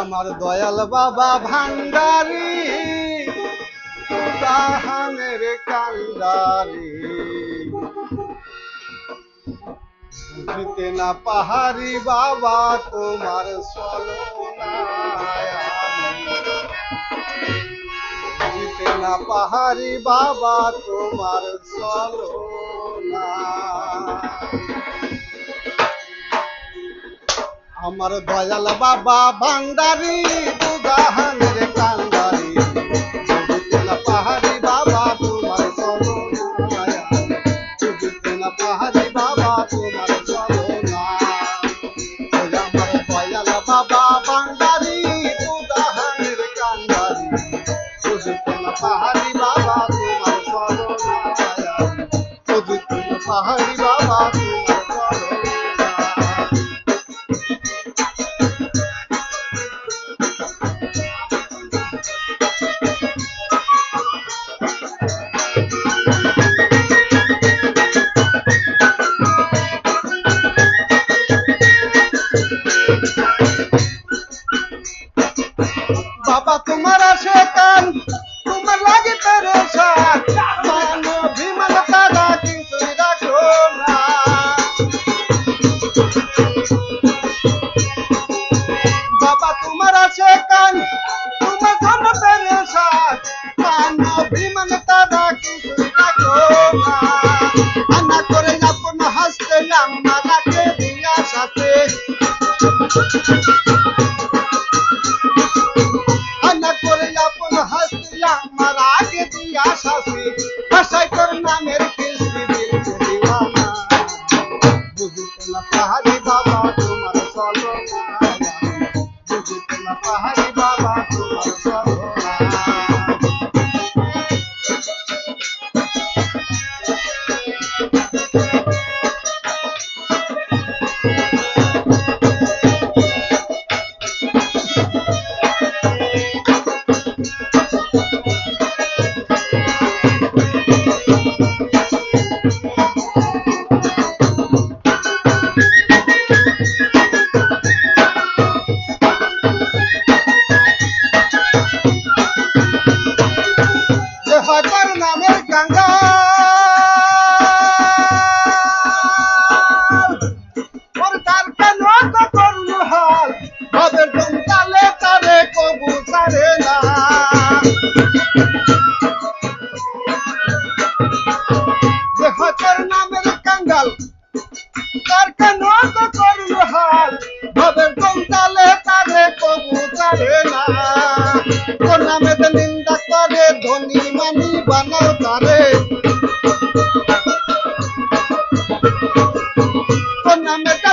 আমার দয়াল বাবা ভান্ডারি, তাহানের কান্দারি বুঝিতে না পাহাড়ি বাবা, তোমার সলনায় না পাহাড়ি বাবা, তোমার সলনা আমার দয়াল বাবা ভান্ডারি দুগাহানি। বাবা তোমার আসে কান তোমার লাগে পেরেশান মানবিমানতা দাগি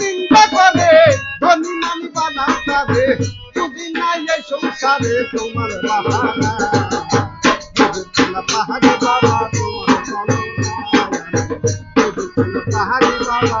নিন্দা করে, ধনী নামি বাধা তারে যদি নাই এই সংসারে তোমার বাহানা। পাহাড়ি বাবা, তোমার পাহাড়ি বাবা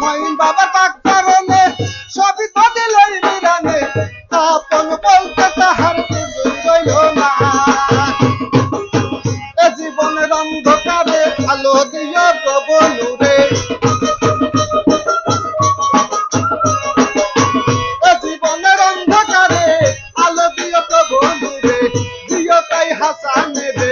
মহিন বাবা তাক কারণে সবই তো দিলই নিরানে। আপন বলতে তাহার কিছু রইল না। এ জীবনের অন্ধকারে আলো দিও প্রবলুরে হাসানের